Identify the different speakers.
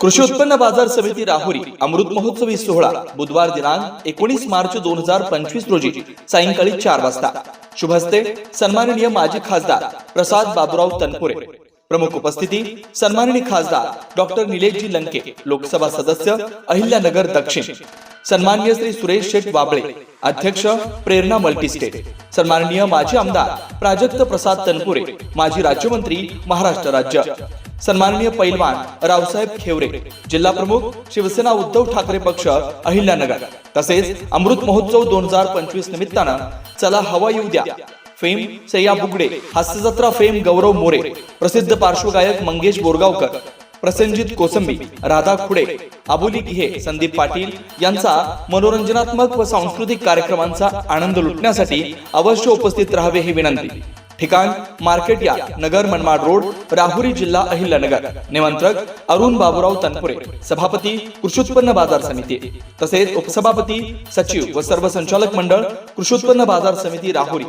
Speaker 1: कृषी उत्पन्न बाजार समिती राहुरी अमृत महोत्सवी सोहळा बुधवार दिनांक एकोणीस मार्च दोन हजार पंचवीस रोजी सायंकाळी चार वाजता. शुभ हस्ते सन्माननीय माजी खासदार प्रसाद बाबुराव तनपुरे. प्रमुख उपस्थिती सन्माननीय खासदार डॉक्टर निलेशजी लंके लोकसभा सदस्य अहिल्यानगर दक्षिण. सन्माननीय श्री सुरेश शेठ वाबळे अध्यक्ष प्रेरणा मल्टीस्टेट. सन्माननीय माजी आमदार प्राजक्त प्रसाद तनपुरे माजी राज्यमंत्री महाराष्ट्र राज्य. सन्माननीय पैलवान रावसाहेब खेवरे जिल्हा प्रमुख शिवसेना उद्धव ठाकरे पक्ष अहिल्यानगर. तसेच अमृत महोत्सव दोन हजार पंचवीस निमित्तानं चला हवा येऊ द्या. फेम सय्या बुगडे हास्यजत्रा फेम गौरव मोरे प्रसिद्ध पार्श्वगायक मंगेश बोरगावकर प्रसंजित कोसंबी राधा खुडे आबोली गिहे संदीप पाटील यांचा मनोरंजनात्मक व सांस्कृतिक कार्यक्रमांचा आनंद लुटण्यासाठी अवश्य उपस्थित राहावे ही विनंती. ठिकाण मार्केट या नगर मनमाड रोड राहुरी जिल्हा अहिल्यानगर. निमंत्रक अरुण बाबुराव तनपुरे सभापती कृषी उत्पन्न बाजार समिती. तसेच उपसभापती सचिव व सर्व संचालक मंडळ कृषी उत्पन्न बाजार समिती राहुरी.